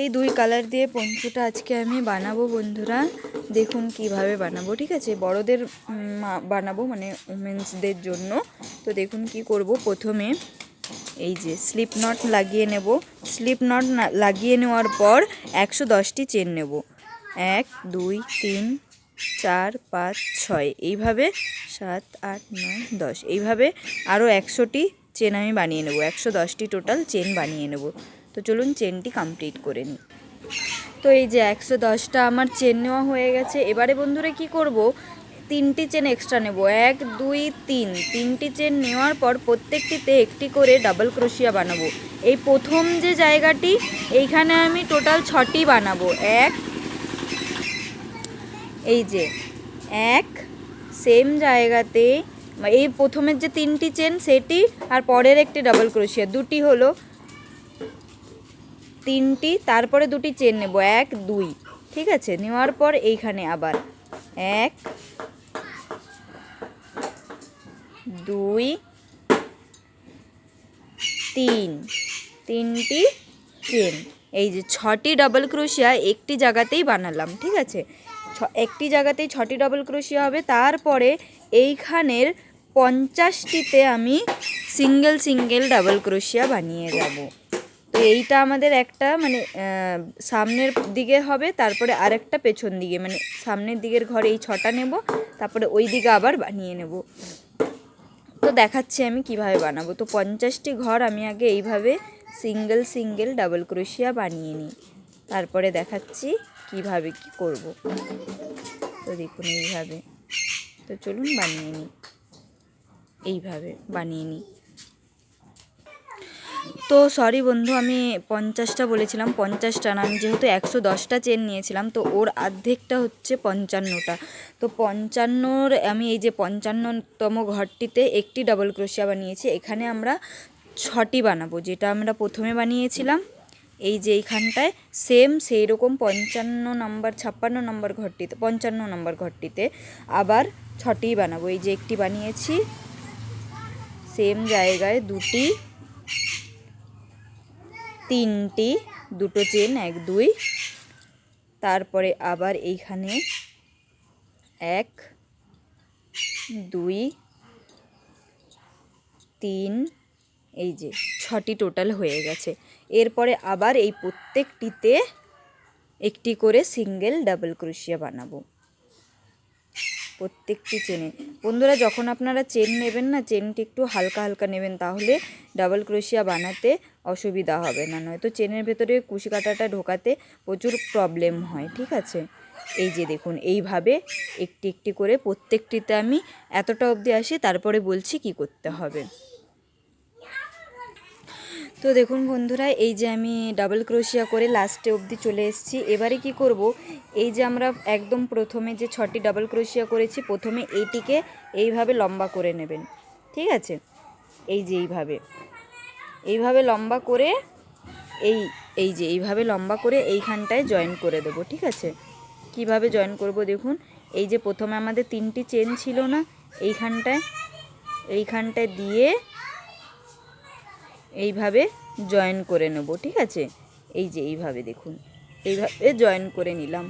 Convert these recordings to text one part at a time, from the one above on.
এই দুই কালার দিয়ে পঞ্চুটা আজকে আমি বানাবো বন্ধুরা। দেখুন কীভাবে বানাবো, ঠিক আছে? বড়দের বানাবো মানে উমেন্সদের জন্য। তো দেখুন কি করব প্রথমে। এই যে স্লিপ নট লাগিয়ে নেব। স্লিপ নট লাগিয়ে নেওয়ার পর একশো দশটি চেন নেব। এক, দুই, তিন, চার, পাঁচ, ছয়। এইভাবে সাত, আট, নয়, দশ। এইভাবে আরও একশোটি চেন আমি বানিয়ে নেব। একশো দশটি টোটাল চেন বানিয়ে নেব। তো চলুন চেনটি কমপ্লিট করে নিই। তো এই যে একশো দশটা আমার চেন নেওয়া হয়ে গেছে। এবারে বন্ধুরা কি করব? তিনটি চেন এক্সট্রা নেব। এক, দুই, তিন। তিনটি চেন নেওয়ার পর প্রত্যেকটিতে একটি করে ডাবল ক্রোশিয়া বানাবো। এই প্রথম যে জায়গাটি, এইখানে আমি টোটাল ছটি বানাবো। এক, এই যে এক সেম জায়গাতে, এই প্রথমের যে তিনটি চেন, সেটি আর পরের একটি ডাবল ক্রোশিয়া দুটি হলো তিনটি, তারপরে দুটি চেন নেব। এক, দুই। ঠিক আছে? নেওয়ার পর এইখানে আবার। এক, দুই, তিন। তিনটি চেন। এই যে ছটি ডাবল ক্রোশিয়া একটি জায়গাতেই বানালাম, ঠিক আছে? একটি জায়গাতেই ছটি ডাবল ক্রোশিয়া হবে। তারপরে এইখানের পঞ্চাশটিতে আমি সিঙ্গেল সিঙ্গেল ডাবল ক্রোশিয়া বানিয়ে যাব তো এইটা আমাদের একটা মানে সামনের দিকে হবে, তারপরে আরেকটা পেছন দিকে মানে সামনের দিকের ঘরে এই ছটা নেব, তারপরে ওই দিকে আবার বানিয়ে নেব। তো দেখাচ্ছি আমি কীভাবে বানাবো। তো পঞ্চাশটি ঘর আমি আগে এইভাবে সিঙ্গেল সিঙ্গেল ডাবল ক্রোশিয়া বানিয়ে নিই। তারপরে দেখাচ্ছি কীভাবে কি করব। তো দেখুন এইভাবে। তো চলুন বানিয়ে নিই। এইভাবে বানিয়ে নিই। তো সরি বন্ধু, আমি পঞ্চাশটা বলেছিলাম, পঞ্চাশটা না, আমি যেহেতু একশো দশটা চেন নিয়েছিলাম, তো ওর অর্ধেকটা হচ্ছে পঞ্চান্নটা। তো পঞ্চান্নর, আমি এই যে পঞ্চান্নতম ঘরটিতে একটি ডাবল ক্রোশিয়া বানিয়েছি, এখানে আমরা ছটি বানাবো, যেটা আমরা প্রথমে বানিয়েছিলাম, এই যে এইখানটায় সেম সেই রকম পঞ্চান্ন নম্বর ছাপ্পান্ন নম্বর ঘরটিতে, পঞ্চান্ন নম্বর ঘরটিতে আবার ছটি বানাবো, এই যে একটি বানিয়েছি সেম জায়গায় দুটি তিনটি, দুটো চেন, এক, দুই। তারপরে আবার এইখানে এক, দুই, তিন, এই যে ছটি টোটাল হয়ে গেছে। এরপরে আবার এই প্রত্যেকটিতে একটি করে সিঙ্গেল ডাবল ক্রোশিয়া বানাবো। প্রত্যেকটি চেনে। বন্ধুরা, যখন আপনারা চেন নেবেন না, চেনটি একটু হালকা হালকা নেবেন, তাহলে ডাবল ক্রোশিয়া বানাতে অসুবিধা হবে না। নয়তো চেনের ভেতরে কুশি কাটাটা ঢোকাতে প্রচুর প্রবলেম হয়, ঠিক আছে? এই যে দেখুন, এইভাবে একটি একটি করে প্রত্যেকটিতে আমি এতটা অবধি আসি, তারপরে বলছি কি করতে হবে। তো দেখুন বন্ধুরা, এই যে আমি ডাবল ক্রোশিয়া করে লাস্টে অবধি চলে এসেছি। এবারে কি করব? এই যে আমরা একদম প্রথমে যে ছটি ডাবল ক্রোশিয়া করেছি, প্রথমে এইটিকে এইভাবে লম্বা করে নেবেন। ঠিক আছে? এই যে এইভাবে। এইভাবে লম্বা করে এই এই যে এইভাবে লম্বা করে এইখানটায় জয়েন করে দেবো, ঠিক আছে? কীভাবে জয়েন করব দেখুন? এই যে প্রথমে আমাদের তিনটি চেন ছিল না, এইখানটায় এইখানটায় দিয়ে এইভাবে জয়েন করে নেব, ঠিক আছে? এই যে এইভাবে দেখুন, এইভাবে জয়েন করে নিলাম।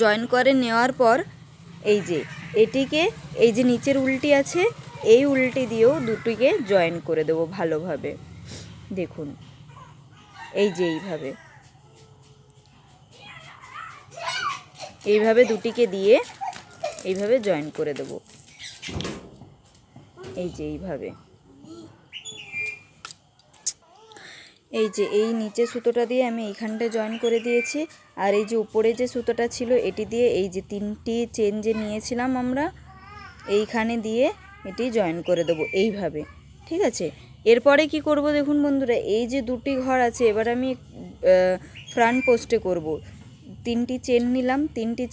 জয়েন করে নেওয়ার পর এই যে এটিকে, এই যে নিচের উল্টি আছে, এই উল্টি দিয়েও দুটিকে জয়েন করে দেবো ভালোভাবে। দেখুন, এই যে এইভাবে। এইভাবে দুটিকে দিয়ে এইভাবে জয়েন করে দেবো। এই যে এইভাবে। এই যে এই নিচে সুতোটা দিয়ে আমি এইখানটায় জয়েন করে দিয়েছি। আর এই যে উপরে যে সুতোটা ছিল, এটি দিয়ে এই যে তিনটি চেন যে নিয়েছিলাম আমরা, এইখানে দিয়ে এটি জয়েন করে দেবো এইভাবে। ঠিক আছে? এরপরে কি করব দেখুন বন্ধুরা, এই যে দুটি ঘর আছে, এবার আমি ফ্রন্ট পোস্টে করব। তিনটি চেন নিলাম, তিনটি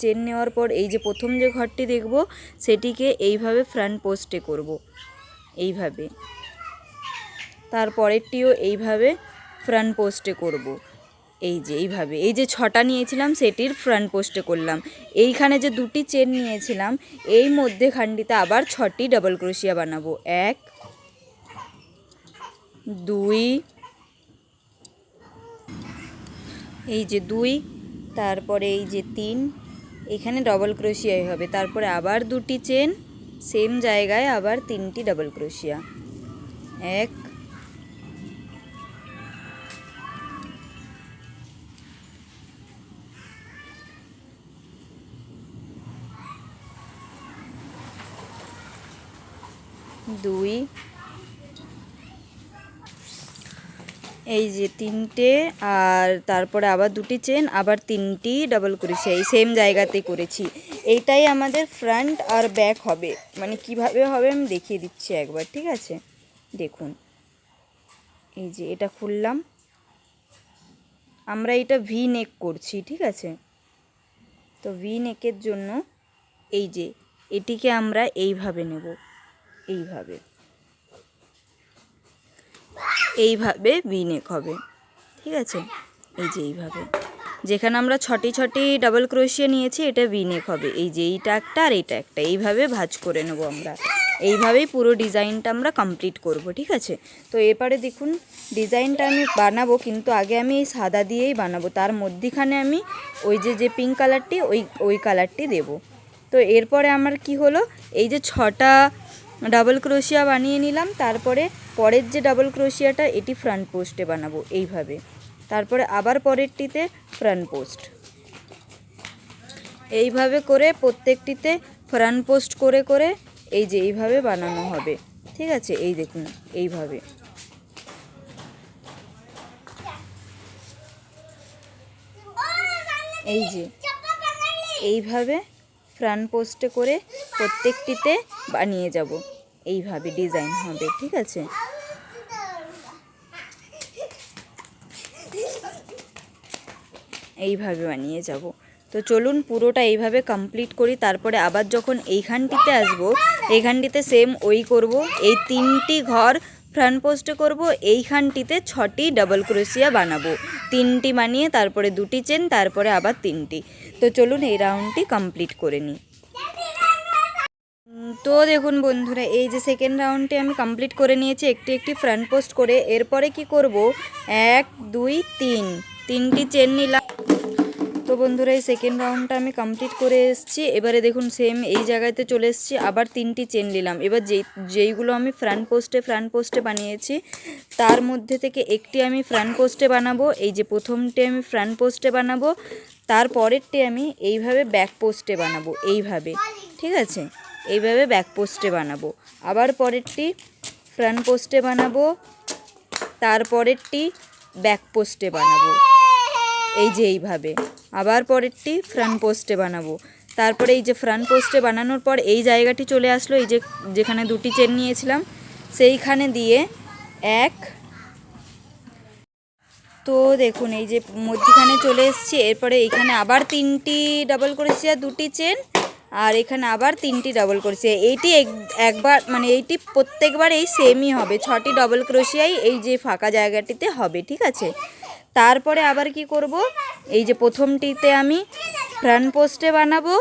চেন নেওয়ার পর এই যে প্রথম যে ঘরটি দেখব, সেটিকে এইভাবে ফ্রন্ট পোস্টে করব। এইভাবে। তারপরেরটিও এইভাবে ফ্রন্ট পোস্টে করব। এই যে এইভাবে, এই যে ছটা নিয়েছিলাম সেটির ফ্রন্ট পোস্টে করলাম। এইখানে যে দুটি চেন নিয়েছিলাম, এই মধ্যেখানটিতে আবার ছটি ডাবল ক্রোশিয়া বানাবো। এক, দুই, এই যে দুই, তারপরে এই যে তিন, এখানে ডবল ক্রোশিয়াই হবে। তারপরে আবার দুটি চেন সেম জায়গায় আবার তিনটি ডবল ক্রোশিয়া এক দুই। এই যে তিনটে, আর তারপরে আবার দুটি চেন, আবার তিনটি ডাবল করেছি। এই সেম জায়গাতে করেছি। এইটাই আমাদের ফ্রন্ট আর ব্যাক হবে। মানে কীভাবে হবে আমি দেখিয়ে দিচ্ছি একবার, ঠিক আছে? দেখুন। এই যে এটা খুললাম। আমরা এটা ভি নেক করছি, ঠিক আছে? তো ভি নেকের জন্য এই যে এটিকে আমরা এইভাবে নেব। এইভাবে। এইভাবে বিনেক হবে, ঠিক আছে? এই যে এইভাবে। যেখানে আমরা ছটি ছটি ডাবল ক্রোশিয়া নিয়েছি, এটা বিনেক হবে। এই যে এইটা একটা আর এইটা একটা, এইভাবে ভাজ করে নেব আমরা। এইভাবেই পুরো ডিজাইনটা আমরা কমপ্লিট করব, ঠিক আছে? তো এরপরে দেখুন, ডিজাইনটা আমি বানাবো, কিন্তু আগে আমি এই সাদা দিয়েই বানাবো। তার মধ্যিখানে আমি ওই যে যে পিঙ্ক কালারটি ওই ওই কালারটি দেব। তো এরপরে আমার কি হলো? এই যে ছটা ডাবল ক্রোশিয়া বানিয়ে নিলাম, তারপরে পরের যে ডাবল ক্রোশিয়াটা, এটি ফ্রন্ট পোস্টে বানাবো এইভাবে। তারপরে আবার পরেরটিতে ফ্রন্ট পোস্ট এইভাবে করে প্রত্যেকটিতে ফ্রন্ট পোস্ট করে করে এই যে এইভাবে বানানো হবে। ঠিক আছে? এই দেখুন, এইভাবে। এই যে, এইভাবে ফ্রন্ট পোস্টে করে প্রত্যেকটিতে বানিয়ে যাব। এইভাবে ডিজাইন হবে, ঠিক আছে? এইভাবে বানিয়ে যাব। তো চলুন পুরোটা এইভাবে কমপ্লিট করি, তারপরে আবার যখন এইখানটিতে আসব, এইখানটিতে সেম ওই করব। এই তিনটি ঘর ফ্রন্ট পোস্টে করব, এইখানটিতে ছটি ডাবল ক্রোশিয়া বানাবো। তিনটি বানিয়ে তারপরে দুটি চেন তারপরে আবার তিনটি। তো চলুন এই রাউন্ডটি কমপ্লিট করে নিই। তো দেখুন বন্ধুরা, এই যে সেকেন্ড রাউন্ডটি আমি কমপ্লিট করে নিয়েছি, একটি একটি ফ্রন্ট পোস্ট করে। এরপরে কি করব? এক, দুই, তিন। তিনটি চেন নিলাম। তো বন্ধুরা এই সেকেন্ড রাউন্ডটা আমি কমপ্লিট করে এসেছি। এবারে দেখুন সেম এই জায়গাতে চলে এসেছি, আবার তিনটি চেন নিলাম। এবার যেই, যেইগুলো আমি ফ্রন্ট পোস্টে ফ্রন্ট পোস্টে বানিয়েছি, তার মধ্যে থেকে একটি আমি ফ্রন্ট পোস্টে বানাবো, এই যে প্রথমটি আমি ফ্রন্ট পোস্টে বানাবো, তার পরেরটি আমি এইভাবে ব্যাক পোস্টে বানাবো, এইভাবে, ঠিক আছে? এইভাবে ব্যাক পোস্টে বানাবো। আবার পরেরটি ফ্রন্ট পোস্টে বানাবো তারপরেরটি ব্যাক পোস্টে বানাবো। এই যে এইভাবে। আবার পরেরটি ফ্রন্ট পোস্টে বানাবো। তারপরে এই যে ফ্রন্ট পোস্টে বানানোর পর এই জায়গাটি চলে আসলো, এই যে যেখানে দুটি চেন নিয়েছিলাম, সেইখানে দিয়ে এক। তো দেখুন, এই যে মধ্যখানে চলে এসেছি, এরপরে এখানে আবার তিনটি ডাবল করেছি আর দুটি চেন আর এখানে আবার তিনটি ডাবল করেছি। এইটি এক- একবার মানে এইটি প্রত্যেকবার এই সেমই হবে। ছটি ডবল ক্রোশিয়াই এই যে ফাঁকা জায়গাটিতে হবে, ঠিক আছে? তারপরে আবার কি করব? এই যে প্রথমটিতে আমি ফ্রন্ট পোস্টে বানাবো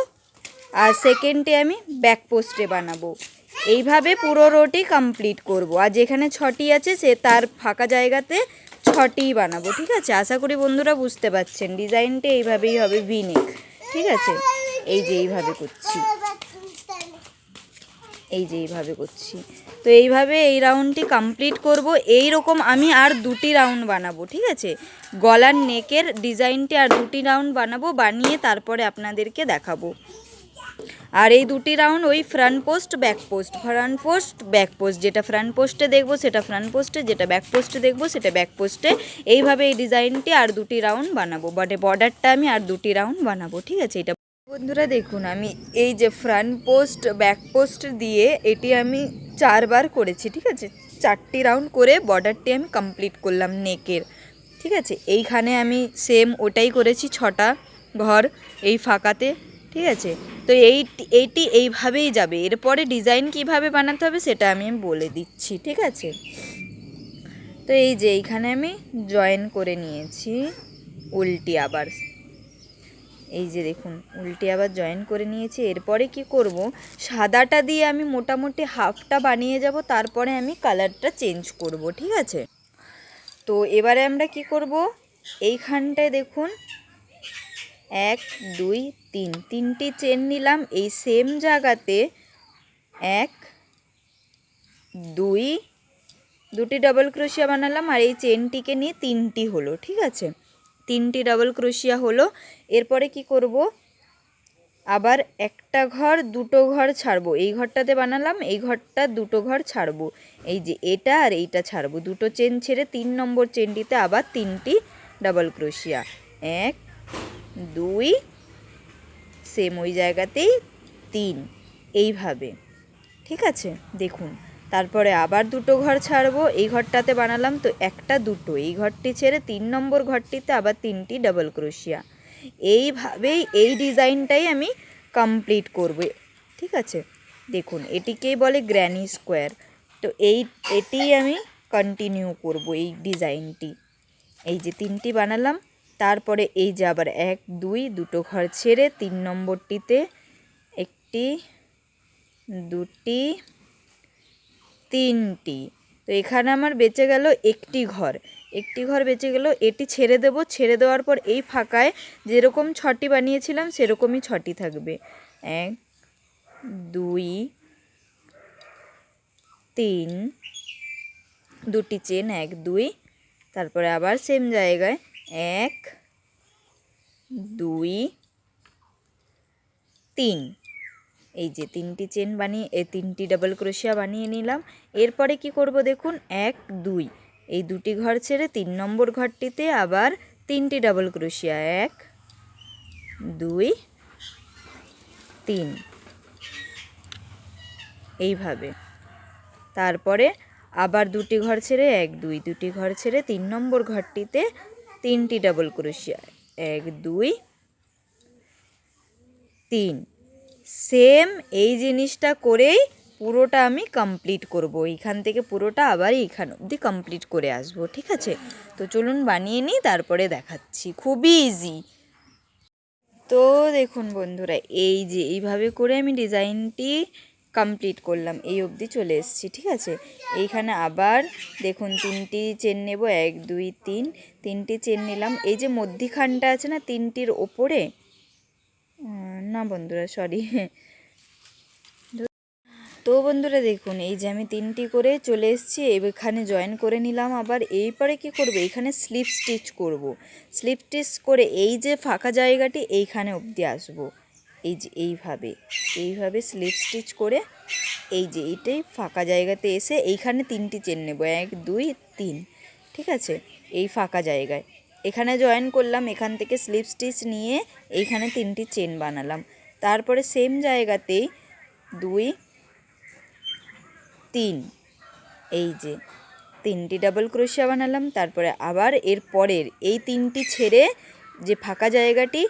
আর সেকেন্ডটি আমি ব্যাক পোস্টে বানাবো। এইভাবে পুরো রোটি কমপ্লিট করব। আর যেখানে ছটি আছে, সে তার ফাঁকা জায়গাতে ছটিই বানাবো, ঠিক আছে? আশা করি বন্ধুরা বুঝতে পারছেন। ডিজাইনটা এইভাবেই হবে ভিনেক ঠিক আছে? এই যে এইভাবে করছি। এই যে এইভাবে করছি। তো এইভাবে এই রাউন্ডটি কমপ্লিট করব। এই রকম আমি আর দুটি রাউন্ড বানাবো, ঠিক আছে? গলার নেকের ডিজাইনটি আর দুটি রাউন্ড বানাবো, বানিয়ে তারপরে আপনাদেরকে দেখাবো। আর এই দুটি রাউন্ড ওই front post back post front post back post যেটা ফ্রন্ট পোস্টে দেখব, সেটা ফ্রন্ট পোস্টে যেটা ব্যাক পোস্টে দেখব, সেটা ব্যাক পোস্টে এইভাবে এই ডিজাইনটি আর দুটি রাউন্ড বানাবো। বাট বর্ডারটা আমি আর দুটি রাউন্ড বানাবো, ঠিক আছে? এটা বন্ধুরা দেখুন, আমি এই যে ফ্রন্ট পোস্ট ব্যাক পোস্ট দিয়ে এটি আমি চারবার করেছি, ঠিক আছে? চারটি রাউন্ড করে বর্ডারটি আমি কমপ্লিট করলাম নেকের, ঠিক আছে? এইখানে আমি সেম ওটাই করেছি, ছটা ঘর এই ফাঁকাতে, ঠিক আছে? তো এই এইটি এইভাবেই যাবে। এরপরে ডিজাইন কীভাবে বানাতে হবে সেটা আমি বলে দিচ্ছি, ঠিক আছে? তো এই যে এইখানে আমি জয়েন করে নিয়েছি, উল্টি আবার এই যে দেখুন, উল্টে আবার জয়েন করে নিয়েছি। এরপরে কি করব? সাদাটা দিয়ে আমি মোটামুটি হাফটা বানিয়ে যাব, তারপরে আমি কালারটা চেঞ্জ করব, ঠিক আছে? তো এবারে আমরা কি করব? এইখানটায় দেখুন, এক, দুই, তিন, তিনটি চেন নিলাম। এই সেম জায়গাতে এক, দুই, দুটি ডাবল ক্রোশিয়া বানালাম, আর এই চেনটিকে নিয়ে তিনটি হলো, ঠিক আছে? তিনটি ডাবল ক্রোশিয়া হলো। এরপরে কি করব? আবার একটা ঘর, দুটো ঘর ছাড়বো। এই ঘরটাতে বানালাম, এই ঘরটা দুটো ঘর ছাড়বো। এই যে এটা আর এইটা ছাড়বো। দুটো চেন ছেড়ে তিন নম্বর চেনটিতে আবার তিনটি ডাবল ক্রোশিয়া এক, দুই সেম ওই জায়গাতেই তিন। এইভাবে। ঠিক আছে? দেখুন। তারপরে আবার দুটো ঘর ছাড়বো, এই ঘরটাতে বানালাম তো একটা দুটো, এই ঘরটি ছেড়ে তিন নম্বর ঘরটিতে আবার তিনটি ডাবল ক্রোশিয়া এইভাবেই এই ডিজাইনটাই আমি কমপ্লিট করব, ঠিক আছে? দেখুন, এটিকেই বলে গ্র্যানি স্কোয়ার তো এই, এটি আমি কন্টিনিউ করব এই ডিজাইনটি। এই যে তিনটি বানালাম, তারপরে এই যে আবার এক, দুই, দুটো ঘর ছেড়ে তিন নম্বরটিতে একটি, দুটি তিনটি। তো এখানে আমার বেঁচে গেল একটি ঘর। একটি ঘর বেঁচে গেল, এটি ছেড়ে দেব। ছেড়ে দেওয়ার পর এই ফাঁকায় যেরকম ছটি বানিয়েছিলাম, সেরকমই ছটি থাকবে। এক, দুই, তিন, দুটি চেন, এক, দুই, তারপরে আবার সেম জায়গায়। এক, দুই, তিন। এই যে তিনটি চেন বানিয়ে, এই তিনটি ডাবল ক্রোশিয়া বানিয়ে নিলাম। এরপরে কি করব দেখুন? এক, দুই। এই দুটি ঘর ছেড়ে তিন নম্বর ঘরটিতে আবার তিনটি ডাবল ক্রোশিয়া এক, দুই, তিন। এইভাবে। তারপরে আবার দুটি ঘর ছেড়ে এক, দুই। দুটি ঘর ছেড়ে তিন নম্বর ঘরটিতে তিনটি ডাবল ক্রোশিয়া এক, দুই, তিন। সেম এই জিনিসটা করেই পুরোটা আমি কমপ্লিট করব। এইখান থেকে পুরোটা আবার এইখান অবধি কমপ্লিট করে আসব, ঠিক আছে? তো চলুন বানিয়ে নিই, তারপরে দেখাচ্ছি। খুবই ইজি তো দেখুন বন্ধুরা, এই যে এইভাবে করে আমি ডিজাইনটি কমপ্লিট করলাম, এই অবধি চলে এসেছি, ঠিক আছে? এইখানে আবার দেখুন তিনটি চেন নেব, এক, দুই, তিন। তিনটি চেন নিলাম। এই যে মধ্যিখানটা আছে না, তিনটির ওপরে না বন্ধুরা সরি তো বন্ধুরা দেখুন, এই যে আমি তিনটি করে চলে এসেছি, এখানে জয়েন করে নিলাম আবার এইপরে কি করব? এইখানে স্লিপ স্টিচ করব। স্লিপ স্টিচ করে এই যে ফাঁকা জায়গাটি, এইখানে অবধি আসব। এই যে এইভাবে এইভাবে স্লিপ স্টিচ করে এই যে এইটাই ফাঁকা জায়গাতে এসে এইখানে তিনটি চেন নেব, এক, দুই, তিন, ঠিক আছে? এই ফাঁকা জায়গায়। এখানে জয়েন করলাম, এখান থেকে স্লিপ স্টিচ নিয়ে এইখানে তিনটি চেন বানালাম। তারপরে সেম জায়গাতেই দুই, তিন, এই যে তিনটি ডাবল ক্রোশিয়া বানালাম, তারপরে আবার এর পরের এই তিনটি ছেড়ে যে ফাঁকা জায়গাটি,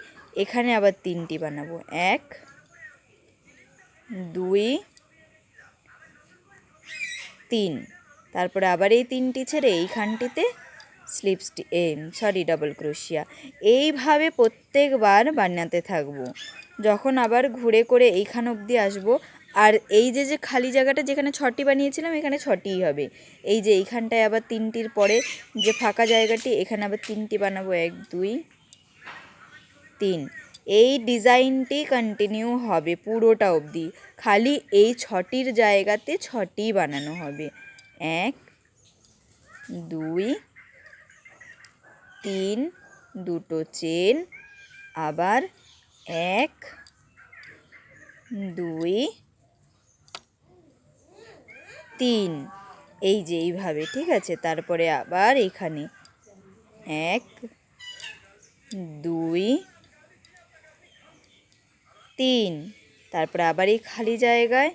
এখানে আবার তিনটি বানাবো। এক, দুই, তিন, তারপরে আবার এই তিনটি ছেড়ে এইখানটিতে স্লিপ সরি ডাবল ক্রোশিয়া এইভাবে প্রত্যেকবার বানাতে থাকব। যখন আবার ঘুরে করে এইখান অবধি আসব, আর এই যে যে খালি জায়গাটা যেখানে ছটি বানিয়েছিলাম, এখানে ছটিই হবে। এই যে, এইখানটায় আবার তিনটির পরে যে ফাঁকা জায়গাটি, এখানে আবার তিনটি বানাবো। এক, দুই, তিন। এই ডিজাইনটি কন্টিনিউ হবে পুরোটা অবধি। খালি এই ছটির জায়গাতে ছটি বানানো হবে। এক, দুই তিন, দুটো চেন, আবার এক, দুই, তিন। এই যে এইভাবে, ঠিক আছে? তারপরে আবার এখানে এক, দুই, তিন। তারপরে আবার এই খালি জায়গায়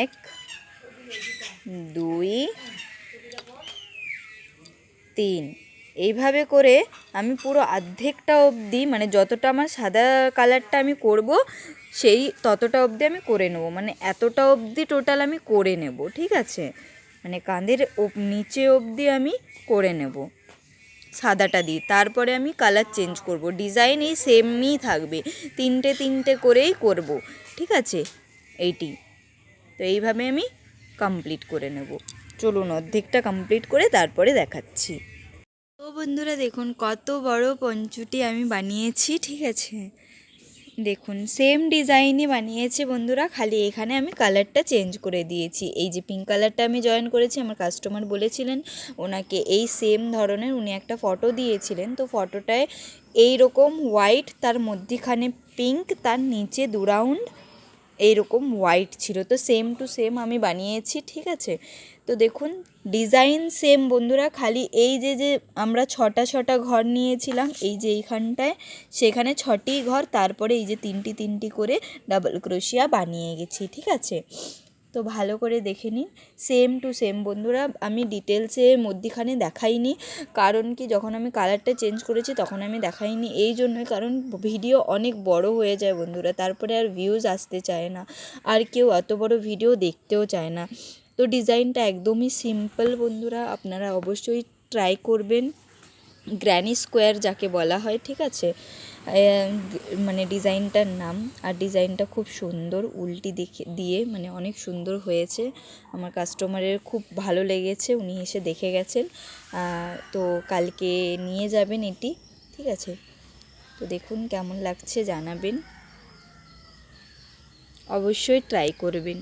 এক, দুই, তিন। এইভাবে করে আমি পুরো অর্ধেকটা অবধি মানে যতটা আমার সাদা কালারটা আমি করব, সেই ততটা অবধি আমি করে নেব। মানে এতটা অবধি টোটাল আমি করে নেব, ঠিক আছে? মানে কাঁধের নিচে অবধি আমি করে নেব, সাদাটা দিই তারপরে আমি কালার চেঞ্জ করব। ডিজাইন এই সেমই থাকবে। তিনটে তিনটে করেই করব, ঠিক আছে? এইটি। তো এইভাবে আমি কমপ্লিট করে নেব। চলুন অর্ধেকটা কমপ্লিট করে তারপরে দেখাচ্ছি। বন্ধুরা দেখুন, কত বড় পঞ্চুটি আমি বানিয়েছি, ঠিক আছে? দেখুন সেম ডিজাইনই বানিয়েছে বন্ধুরা, খালি এখানে আমি কালারটা চেঞ্জ করে দিয়েছি। এই যে পিঙ্ক কালারটা আমি জয়েন করেছি, আমার কাস্টমার বলেছিলেন, ওনাকে এই সেম ধরনের উনি একটা ফটো দিয়েছিলেন। তো ফটোটায় এই রকম হোয়াইট তার মধ্যিখানে পিঙ্ক তার নিচে দু রাউন্ড এইরকম হোয়াইট ছিল। তো সেম টু সেম আমি বানিয়েছি, ঠিক আছে? তো দেখুন ডিজাইন সেম বন্ধুরা, খালি এই যে যে আমরা ছটা ছটা ঘর নিয়েছিলাম, এই যে এইখানটায়, সেখানে ছটি ঘর, তারপরে এই যে তিনটি তিনটি করে ডাবল ক্রোশিয়া বানিয়ে গেছি, ঠিক আছে? তো ভালো করে দেখে নিন। সেম টু সেম বন্ধুরা, আমি ডিটেলসে মধ্যিখানে দেখাইনি। কারণ কি, যখন আমি কালারটা চেঞ্জ করেছি, তখন আমি দেখাইনি। এই জন্যই কারণ ভিডিও অনেক বড় হয়ে যায়, বন্ধুরা। তারপরে আর ভিউজ আসতে চায় না। আর কেউ অত বড় ভিডিও দেখতেও চায় না। তো ডিজাইনটা একদমই সিম্পল বন্ধুরা। আপনারা অবশ্যই ট্রাই করবেন। গ্র্যানি স্কোয়ার যাকে বলা হয়, ঠিক আছে? মানে ডিজাইনটার নাম, আর ডিজাইনটা খুব সুন্দর, উল্টি দেখে, দিয়ে মানে অনেক সুন্দর হয়েছে। আমার কাস্টমারের খুব ভালো লেগেছে, উনি এসে দেখে গেছেন। তো কালকে নিয়ে যাবেন এটি, ঠিক আছে? তো দেখুন কেমন লাগছে, জানাবেন। অবশ্যই ট্রাই করবেন।